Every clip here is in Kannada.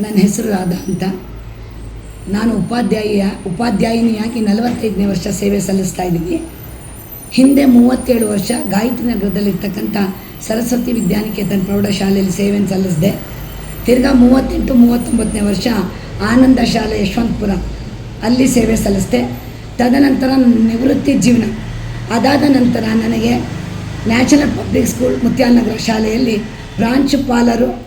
ನನ್ನ ಹೆಸರು ರಾಧಾ ಅಂತ. ನಾನು ಉಪಾಧ್ಯಾಯಿಯ ಉಪಾಧ್ಯಾಯಿನಿಯಾಗಿ ನಲವತ್ತೈದನೇ ವರ್ಷ ಸೇವೆ ಸಲ್ಲಿಸ್ತಾ ಇದ್ದೀನಿ. ಹಿಂದೆ ಮೂವತ್ತೇಳು ವರ್ಷ ಗಾಯತ್ರಿ ನಗರದಲ್ಲಿರ್ತಕ್ಕಂಥ ಸರಸ್ವತಿ ವಿದ್ಯಾನಿಕೇತನ್ ಪ್ರೌಢಶಾಲೆಯಲ್ಲಿ ಸೇವೆಯನ್ನು ಸಲ್ಲಿಸಿದೆ. ತಿರ್ಗಾ ಮೂವತ್ತೆಂಟು, ಮೂವತ್ತೊಂಬತ್ತನೇ ವರ್ಷ ಆನಂದ ಶಾಲೆ ಯಶವಂತಪುರ ಅಲ್ಲಿ ಸೇವೆ ಸಲ್ಲಿಸಿದೆ. ತದನಂತರ ನಿವೃತ್ತಿ ಜೀವನ. ಅದಾದ ನಂತರ ನನಗೆ ನ್ಯಾಷನಲ್ ಪಬ್ಲಿಕ್ ಸ್ಕೂಲ್ ಮುತ್ಯಾಲನಗರ ಶಾಲೆಯಲ್ಲಿ ಪ್ರಾಂಶುಪಾಲರು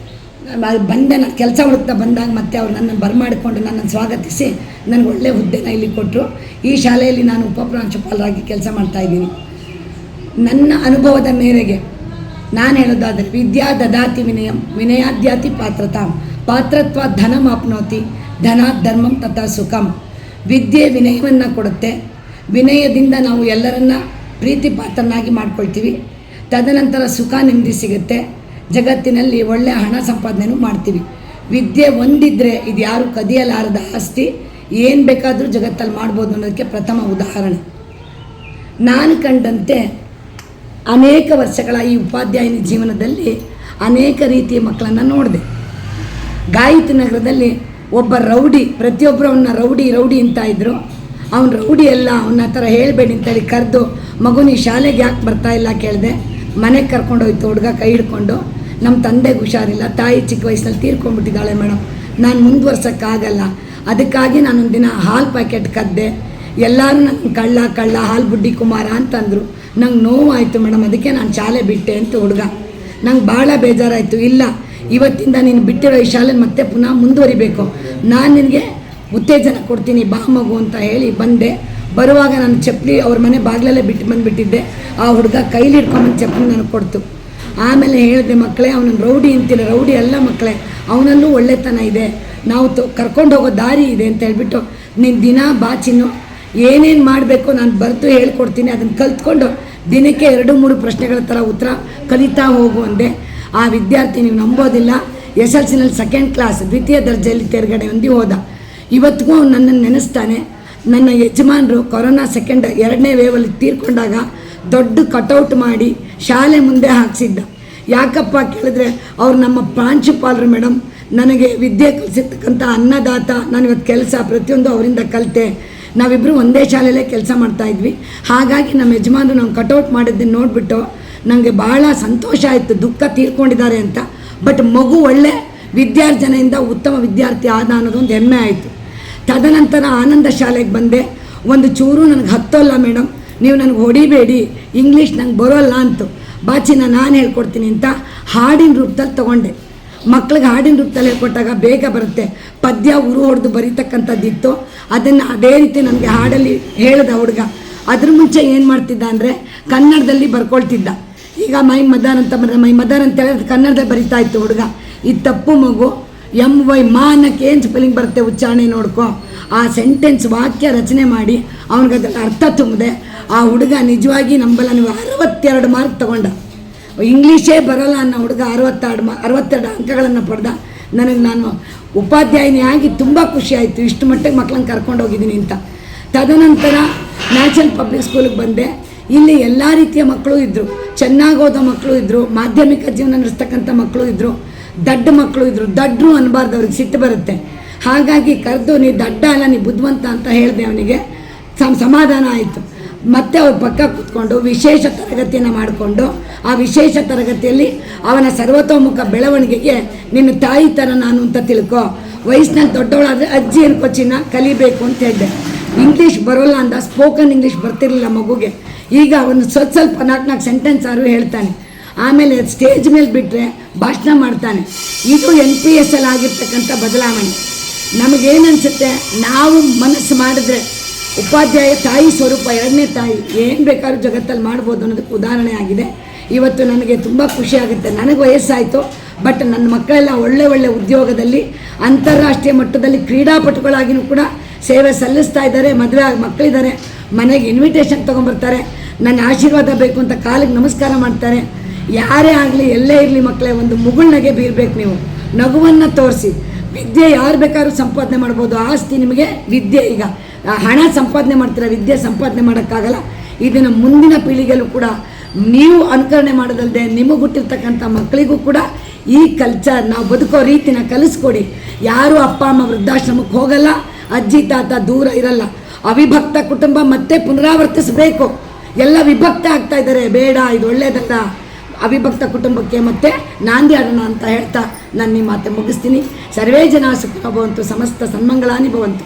ಬಂದೆ ನಾನು ಕೆಲಸ ಹುಡುಕ್ತಾ ಬಂದಾಗ ಮತ್ತೆ ಅವ್ರು ನನ್ನನ್ನು ಬರಮಾಡಿಕೊಂಡು ನನ್ನನ್ನು ಸ್ವಾಗತಿಸಿ ನನಗೆ ಒಳ್ಳೆ ಹುದ್ದೆನ ಇಲ್ಲಿ ಕೊಟ್ಟರು. ಈ ಶಾಲೆಯಲ್ಲಿ ನಾನು ಉಪಪ್ರಾಂಶುಪಾಲರಾಗಿ ಕೆಲಸ ಮಾಡ್ತಾ ಇದ್ದೀನಿ. ನನ್ನ ಅನುಭವದ ಮೇರೆಗೆ ನಾನು ಹೇಳೋದಾದರೆ, ವಿದ್ಯಾ ದದಾತಿ ವಿನಯಂ, ವಿನಯಾದ್ಯಾತಿ ಪಾತ್ರತಾಂ, ಪಾತ್ರತ್ವ ಧನಮಾಪ್ನೋತಿ ಧನ ಧರ್ಮಂ ತಥಾ ಸುಖಂ. ವಿದ್ಯೆ ವಿನಯವನ್ನು ಕೊಡುತ್ತೆ. ವಿನಯದಿಂದ ನಾವು ಎಲ್ಲರನ್ನ ಪ್ರೀತಿ ಪಾತ್ರನಾಗಿ ಮಾಡ್ಕೊಳ್ತೀವಿ. ತದನಂತರ ಸುಖ ನೆಮ್ಮದಿ ಸಿಗುತ್ತೆ. ಜಗತ್ತಿನಲ್ಲಿ ಒಳ್ಳೆಯ ಹಣ ಸಂಪಾದನೆನೂ ಮಾಡ್ತೀವಿ. ವಿದ್ಯೆ ಒಂದಿದ್ದರೆ ಇದು ಯಾರು ಕದಿಯಲಾರದ ಆಸ್ತಿ, ಏನು ಬೇಕಾದರೂ ಜಗತ್ತಲ್ಲಿ ಮಾಡ್ಬೋದು ಅನ್ನೋದಕ್ಕೆ ಪ್ರಥಮ ಉದಾಹರಣೆ. ನಾನು ಕಂಡಂತೆ ಅನೇಕ ವರ್ಷಗಳ ಈ ಉಪಾಧ್ಯಾಯನ ಜೀವನದಲ್ಲಿ ಅನೇಕ ರೀತಿಯ ಮಕ್ಕಳನ್ನು ನೋಡಿದೆ. ಗಾಯತ್ರಿ ನಗರದಲ್ಲಿ ಒಬ್ಬ ರೌಡಿ ಪ್ರತಿಯೊಬ್ಬರು ಅವನ್ನ ರೌಡಿ ರೌಡಿ ಅಂತ ಇದ್ದರು ಅವ್ನು ರೌಡಿ ಎಲ್ಲ ಅವನ ಥರ ಹೇಳಬೇಡಿ ಅಂತೇಳಿ ಕರೆದು ಮಗು ಶಾಲೆಗೆ ಯಾಕೆ ಬರ್ತಾ ಇಲ್ಲ ಕೇಳಿದೆ. ಮನೆಗೆ ಕರ್ಕೊಂಡೋಯ್ತು ಹುಡುಗ ಕೈ ಹಿಡ್ಕೊಂಡು. ನಮ್ಮ ತಂದೆಗೆ ಹುಷಾರಿಲ್ಲ, ತಾಯಿ ಚಿಕ್ಕ ವಯಸ್ಸಲ್ಲಿ ತೀರ್ಕೊಂಡ್ಬಿಟ್ಟಿದ್ದಾಳೆ ಮೇಡಮ್. ನಾನು ಮುಂದುವರ್ಸೋಕ್ಕಾಗಲ್ಲ ಅದಕ್ಕಾಗಿ ನಾನೊಂದು ದಿನ ಹಾಲು ಪ್ಯಾಕೆಟ್ ಕದ್ದೆ. ಎಲ್ಲರೂ ನನ್ನ ಕಳ್ಳ ಕಳ್ಳ ಹಾಲು ಬುಡ್ಡಿ ಕುಮಾರ ಅಂತಂದರು. ನಂಗೆ ನೋವಾಯಿತು ಮೇಡಮ್, ಅದಕ್ಕೆ ನಾನು ಶಾಲೆ ಬಿಟ್ಟೆ ಅಂತ ಹುಡುಗ. ನಂಗೆ ಭಾಳ ಬೇಜಾರಾಯಿತು. ಇಲ್ಲ, ಇವತ್ತಿಂದ ನೀನು ಬಿಟ್ಟಿರೋ ಈ ಶಾಲೆ ಮತ್ತೆ ಪುನಃ ಮುಂದುವರಿಬೇಕು. ನಾನು ನಿನಗೆ ಉತ್ತೇಜನ ಕೊಡ್ತೀನಿ, ಬಾ ಮಗು ಅಂತ ಹೇಳಿ ಬಂದೆ. ಬರುವಾಗ ನಾನು ಚಪ್ಪಲಿ ಅವ್ರ ಮನೆ ಬಾಗಿಲಲ್ಲೇ ಬಿಟ್ಟು ಬಂದುಬಿಟ್ಟಿದ್ದೆ. ಆ ಹುಡುಗ ಕೈಲಿ ಹಿಡ್ಕೊಂಬಂದು ಚಪ್ಪಲಿ ನನಗೆ ಕೊಡ್ತು. ಆಮೇಲೆ ಹೇಳಿದೆ, ಮಕ್ಕಳೇ, ಅವನನ್ನು ರೌಡಿ ಅಂತಿಲ್ಲ ರೌಡಿ ಅಲ್ಲ ಮಕ್ಕಳೇ, ಅವನಲ್ಲೂ ಒಳ್ಳೆತನ ಇದೆ. ನಾವು ತೊ, ಕರ್ಕೊಂಡು ಹೋಗೋ ದಾರಿ ಇದೆ ಅಂತ ಹೇಳ್ಬಿಟ್ಟು ನಿನ್ನ ದಿನ ಬಾಚಿನ್ನು ಏನೇನು ಮಾಡಬೇಕು ನಾನು ಬರೆದು ಹೇಳ್ಕೊಡ್ತೀನಿ. ಅದನ್ನು ಕಲ್ತ್ಕೊಂಡು ದಿನಕ್ಕೆ ಎರಡು, ಮೂರು ಪ್ರಶ್ನೆಗಳ ಥರ ಉತ್ತರ ಕಲಿತಾ ಹೋಗು ಅಂದೆ. ಆ ವಿದ್ಯಾರ್ಥಿ ನೀವು ನಂಬೋದಿಲ್ಲ. ಎಸ್ ಎಲ್ ಸಿನಲ್ಲಿ ಸೆಕೆಂಡ್ ಕ್ಲಾಸ್ ದ್ವಿತೀಯ ದರ್ಜೆಯಲ್ಲಿ ತೇರ್ಗಡೆ ಹೊಂದಿ ಹೋದ. ಇವತ್ತಿಗೂ ಅವ್ನು ನನ್ನನ್ನು ನೆನೆಸ್ತಾನೆ. ನನ್ನ ಯಜಮಾನರು ಕೊರೋನಾ ಸೆಕೆಂಡ್ ಎರಡನೇ ವೇವಲ್ಲಿ ತೀರ್ಕೊಂಡಾಗ ದೊಡ್ಡ ಕಟೌಟ್ ಮಾಡಿ ಶಾಲೆ ಮುಂದೆ ಹಾಕ್ಸಿದ್ದ. ಯಾಕಪ್ಪ ಕೇಳಿದ್ರೆ ಅವ್ರು ನಮ್ಮ ಪ್ರಾಂಶುಪಾಲರು ಮೇಡಮ್ ನನಗೆ ವಿದ್ಯೆ ಕಲಿಸಿರ್ತಕ್ಕಂಥ ಅನ್ನದಾತ ನಾನು ಇವತ್ತು ಕೆಲಸ ಪ್ರತಿಯೊಂದು ಅವರಿಂದ ಕಲಿತೆ. ನಾವಿಬ್ಬರು ಒಂದೇ ಶಾಲೆಯಲ್ಲೇ ಕೆಲಸ ಮಾಡ್ತಾ ಇದ್ವಿ. ಹಾಗಾಗಿ ನಮ್ಮ ಯಜಮಾನರು ನಾವು ಕಟೌಟ್ ಮಾಡಿದ್ದನ್ನು ನೋಡಿಬಿಟ್ಟು ನನಗೆ ಭಾಳ ಸಂತೋಷ ಆಯಿತು, ದುಃಖ ತೀರ್ಕೊಂಡಿದ್ದಾರೆ ಅಂತ. ಬಟ್ ಮಗು ಒಳ್ಳೆ ವಿದ್ಯಾರ್ಜನೆಯಿಂದ ಉತ್ತಮ ವಿದ್ಯಾರ್ಥಿ ಆದ ಅನ್ನೋದೊಂದು ಹೆಮ್ಮೆ ಆಯಿತು. ತದನಂತರ ಆನಂದ ಶಾಲೆಗೆ ಬಂದೆ. ಒಂದು ಚೂರು ನನಗೆ ಹತ್ತೋಲ್ಲ ಮೇಡಮ್ ನೀವು ನನಗೆ ಹೊಡಿಬೇಡಿ ಇಂಗ್ಲೀಷ್ ನಂಗೆ ಬರೋಲ್ಲ ಅಂತು. ಬಾಚಿನ ನಾನು ಹೇಳ್ಕೊಡ್ತೀನಿ ಅಂತ ಹಾಡಿನ ರೂಪದಲ್ಲಿ ತೊಗೊಂಡೆ. ಮಕ್ಳಿಗೆ ಹಾಡಿನ ರೂಪದಲ್ಲಿ ಹೇಳ್ಕೊಟ್ಟಾಗ ಬೇಗ ಬರುತ್ತೆ. ಪದ್ಯ ಉರು ಹೊಡೆದು ಬರೀತಕ್ಕಂಥದ್ದಿತ್ತು. ಅದನ್ನು ಅದೇ ರೀತಿ ನನಗೆ ಹಾಡಲ್ಲಿ ಹೇಳಿದ ಹುಡುಗ. ಅದ್ರ ಮುಂಚೆ ಏನು ಮಾಡ್ತಿದ್ದ ಅಂದರೆ ಕನ್ನಡದಲ್ಲಿ ಬರ್ಕೊಳ್ತಿದ್ದ. ಈಗ ಮೈ ಮದರ್ ಅಂತ ಬಂದರೆ, ಮೈ ಮದರ್ ಅಂತ ಹೇಳಿದ್ರೆ ಕನ್ನಡದಲ್ಲಿ ಬರಿತಾ ಇತ್ತು ಹುಡುಗ. ಈ ತಪ್ಪು ಮಗು ಎಂ ವೈ ಮಾ ಅನ್ನಕ್ಕೆ ಏನು ಸ್ಪೆಲ್ಲಿಂಗ್ ಬರುತ್ತೆ ಉಚ್ಚಾರಣೆ ನೋಡ್ಕೊ. ಆ ಸೆಂಟೆನ್ಸ್ ವಾಕ್ಯ ರಚನೆ ಮಾಡಿ ಅವನಿಗೆ ಅದರ ಅರ್ಥ ತುಂಬಿದೆ ಆ ಹುಡುಗ ನಿಜವಾಗಿ ನಂಬಲ್ಲ. ನೀವು ಅರವತ್ತೆರಡು ಮಾರ್ಕ್ ತಗೊಂಡ. ಇಂಗ್ಲೀಷೇ ಬರಲ್ಲ ಅನ್ನೋ ಹುಡುಗ ಅರವತ್ತೆರಡು ಮಾ ಅರವತ್ತೆರಡು ಅಂಕಗಳನ್ನು ಪಡೆದ. ನನಗೆ ನಾನು ಉಪಾಧ್ಯಾಯಿನಿ ಆಗಿ ತುಂಬ ಖುಷಿ ಆಯಿತು. ಇಷ್ಟು ಮಟ್ಟಿಗೆ ಮಕ್ಕಳನ್ನ ಕರ್ಕೊಂಡು ಹೋಗಿದ್ದೀನಿ ಅಂತ. ತದನಂತರ ನ್ಯಾಷನಲ್ ಪಬ್ಲಿಕ್ ಸ್ಕೂಲಿಗೆ ಬಂದೆ. ಇಲ್ಲಿ ಎಲ್ಲ ರೀತಿಯ ಮಕ್ಕಳು ಇದ್ದರು ಚೆನ್ನಾಗಿ ಓದೋ ಮಕ್ಕಳು ಇದ್ದರು ಮಾಧ್ಯಮಿಕ ಜೀವನ ನಡೆಸ್ತಕ್ಕಂಥ ಮಕ್ಕಳು ಇದ್ದರು ದಡ್ಡ ಮಕ್ಕಳು ಇದ್ದರು ದಡ್ಡರು ಅನ್ನಬಾರ್ದು ಅವ್ರಿಗೆ ಸಿಟ್ಟು ಬರುತ್ತೆ. ಹಾಗಾಗಿ ಕರೆದು ನೀ ದಡ್ಡ ಅಲ್ಲ, ನೀ ಬುದ್ಧಿವಂತ ಅಂತ ಹೇಳಿದೆ ಅವನಿಗೆ. ಸಮ ಸಮಾಧಾನ ಆಯಿತು. ಮತ್ತೆ ಅವ್ರ ಪಕ್ಕ ಕೂತ್ಕೊಂಡು ವಿಶೇಷ ತರಗತಿಯನ್ನು ಮಾಡಿಕೊಂಡು, ಆ ವಿಶೇಷ ತರಗತಿಯಲ್ಲಿ ಅವನ ಸರ್ವತೋಮುಖ ಬೆಳವಣಿಗೆಗೆ ನಿನ್ನ ತಾಯಿ ಥರ ನಾನು ಅಂತ ತಿಳ್ಕೊ. ವಯಸ್ಸಿನಲ್ಲಿ ದೊಡ್ಡವಳಾದರೆ ಅಜ್ಜಿ ಅನ್ಕೋ ಚಿನ್ನ, ಕಲಿಬೇಕು ಅಂತ ಹೇಳಿದೆ. ಇಂಗ್ಲೀಷ್ ಬರೋಲ್ಲ ಅಂದ ಸ್ಪೋಕನ್ ಇಂಗ್ಲೀಷ್ ಬರ್ತಿರಲಿಲ್ಲ ಮಗುಗೆ. ಈಗ ಅವನು ಸ್ವಲ್ಪ ಸ್ವಲ್ಪ ನಾಲ್ಕು ನಾಲ್ಕು ಸೆಂಟೆನ್ಸ್ ಆರು ಹೇಳ್ತಾನೆ. ಆಮೇಲೆ ಸ್ಟೇಜ್ ಮೇಲೆ ಬಿಟ್ಟರೆ ಭಾಷಣ ಮಾಡ್ತಾನೆ. ಇದು ಎನ್ ಪಿ ಎಸ್ ಅಲ್ಲಿ ಆಗಿರ್ತಕ್ಕಂಥ ಬದಲಾವಣೆ. ನಮಗೇನನ್ಸುತ್ತೆ ನಾವು ಮನಸ್ಸು ಮಾಡಿದ್ರೆ ಉಪಾಧ್ಯಾಯ ತಾಯಿ ಸ್ವರೂಪ ಎರಡನೇ ತಾಯಿ ಏನು ಬೇಕಾದ್ರೂ ಜಗತ್ತಲ್ಲಿ ಮಾಡ್ಬೋದು ಅನ್ನೋದಕ್ಕೆ ಉದಾಹರಣೆ ಆಗಿದೆ. ಇವತ್ತು ನನಗೆ ತುಂಬ ಖುಷಿ ಆಗುತ್ತೆ. ನನಗೆ ವಯಸ್ಸಾಯಿತು ಬಟ್ ನನ್ನ ಮಕ್ಕಳೆಲ್ಲ ಒಳ್ಳೆ ಒಳ್ಳೆ ಉದ್ಯೋಗದಲ್ಲಿ, ಅಂತಾರಾಷ್ಟ್ರೀಯ ಮಟ್ಟದಲ್ಲಿ ಕ್ರೀಡಾಪಟುಗಳಾಗಿಯೂ ಕೂಡ ಸೇವೆ ಸಲ್ಲಿಸ್ತಾ ಇದ್ದಾರೆ, ಮದುವೆ ಆಗಿ ಮಕ್ಕಳಿದ್ದಾರೆ, ಮನೆಗೆ ಇನ್ವಿಟೇಷನ್ ತೊಗೊಂಬರ್ತಾರೆ ನನ್ನ ಆಶೀರ್ವಾದ ಬೇಕು ಅಂತ ಕಾಲಿಗೆ ನಮಸ್ಕಾರ ಮಾಡ್ತಾರೆ. ಯಾರೇ ಆಗಲಿ, ಎಲ್ಲೇ ಇರಲಿ ಮಕ್ಕಳೇ, ಒಂದು ಮುಗುಳ್ನಗೆ ಬೀರ್ಬೇಕು ನೀವು. ನಗುವನ್ನು ತೋರಿಸಿ. ವಿದ್ಯೆ ಯಾರು ಬೇಕಾದ್ರೂ ಸಂಪಾದನೆ ಮಾಡ್ಬೋದು. ಆಸ್ತಿ ನಿಮಗೆ ವಿದ್ಯೆ ಈಗ. ಹಣ ಸಂಪಾದನೆ ಮಾಡ್ತೀರ, ವಿದ್ಯೆ ಸಂಪಾದನೆ ಮಾಡೋಕ್ಕಾಗಲ್ಲ? ಇದನ್ನು ಮುಂದಿನ ಪೀಳಿಗೆಯಲ್ಲೂ ಕೂಡ ನೀವು ಅನುಕರಣೆ ಮಾಡೋದಲ್ಲದೆ ನಿಮಗೆ ಹುಟ್ಟಿರ್ತಕ್ಕಂಥ ಮಕ್ಕಳಿಗೂ ಕೂಡ ಈ ಕಲ್ಚರ್ ನಾವು ಬದುಕೋ ರೀತಿನ ಕಲಿಸ್ಕೊಡಿ. ಯಾರು ಅಪ್ಪ, ಅಮ್ಮ ವೃದ್ಧಾಶ್ರಮಕ್ಕೆ ಹೋಗಲ್ಲ, ಅಜ್ಜಿ, ತಾತ ದೂರ ಇರಲ್ಲ. ಅವಿಭಕ್ತ ಕುಟುಂಬ ಮತ್ತೆ ಪುನರಾವರ್ತಿಸಬೇಕು. ಎಲ್ಲ ವಿಭಕ್ತ ಆಗ್ತಾ ಇದ್ದಾರೆ. ಬೇಡ, ಇದು ಒಳ್ಳೆಯದಲ್ಲ ಅವಿಭಕ್ತ ಕುಟುಂಬಕ್ಕೆ ಮತ್ತೆ ನಾಂದಿ ಆಡೋಣ ಅಂತ ಹೇಳ್ತಾ ನಾನು ನಿಮ್ಮ ಮಾತೆ ಮುಗಿಸ್ತೀನಿ. ಸರ್ವೇ ಜನ ಸುಖ ಭವಂತು, ಸಮಸ್ತ ಸನ್ಮಂಗಳಾನಿ ಭವಂತು.